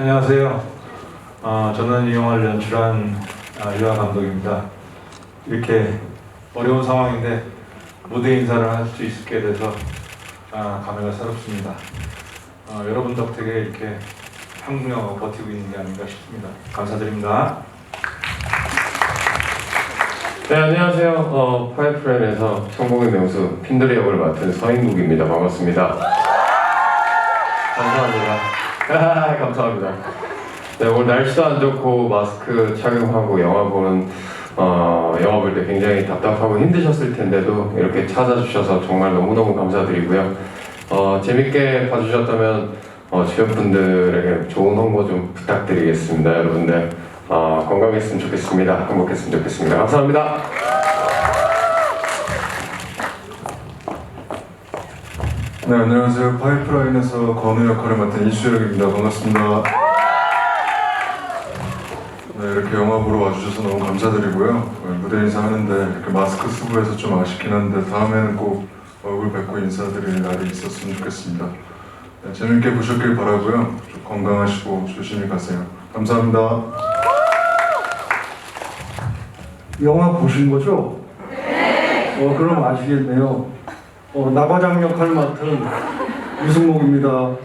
안녕하세요. 어, 저는 이 영화를 연출한 아, 유아 감독입니다. 이렇게 어려운 상황인데 무대 인사를 할 수 있게 돼서 아, 감회가 새롭습니다. 어, 여러분 덕택에 이렇게 한국 영화가 버티고 있는 게 아닌가 싶습니다. 감사드립니다. 네 안녕하세요. 어, 파이프라인에서 천국의 명수 핀들의 역을 맡은 서인국입니다. 반갑습니다. 감사합니다. 아, 감사합니다. 네 오늘 날씨도 안 좋고 마스크 착용하고 영화 보는 어, 영화 볼 때 굉장히 답답하고 힘드셨을 텐데도 이렇게 찾아주셔서 정말 너무너무 감사드리고요. 어, 재밌게 봐주셨다면 어, 주변 분들에게 좋은 홍보 좀 부탁드리겠습니다. 여러분들 어, 건강했으면 좋겠습니다. 행복했으면 좋겠습니다. 감사합니다. 네, 안녕하세요. 파이프라인에서 건우 역할을 맡은 이수혁입니다. 반갑습니다. 네, 이렇게 영화 보러 와주셔서 너무 감사드리고요. 네, 무대 인사하는데 이렇게 마스크 쓰고 해서 좀 아쉽긴 한데 다음에는 꼭 얼굴 뵙고 인사드릴 날이 있었으면 좋겠습니다. 네, 재밌게 보셨길 바라고요. 좀 건강하시고 조심히 가세요. 감사합니다. 영화 보신 거죠? 네. 어, 그럼 아시겠네요. 어, 나과장 역할 맡은 유승목입니다. 어,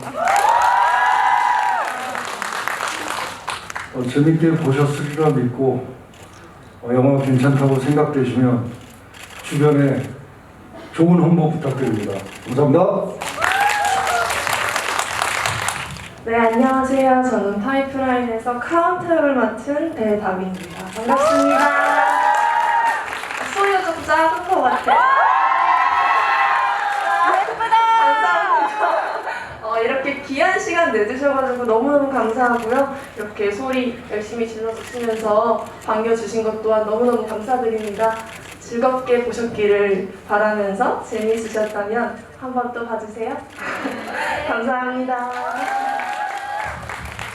재밌게 보셨으리라 믿고 어, 영화 괜찮다고 생각되시면 주변에 좋은 홍보 부탁드립니다. 감사합니다. 네, 안녕하세요. 저는 파이프라인에서 카운터를 맡은 배다비입니다. 반갑습니다. 소리가 좀 작은 것 같아요. 감사합니다. 어, 이렇게 귀한 시간 내주셔가지고 너무너무 감사하고요. 이렇게 소리 열심히 질러주시면서 반겨주신 것 또한 너무너무 감사드립니다. 즐겁게 보셨기를 바라면서 재미있으셨다면 한 번 또 봐주세요. 감사합니다.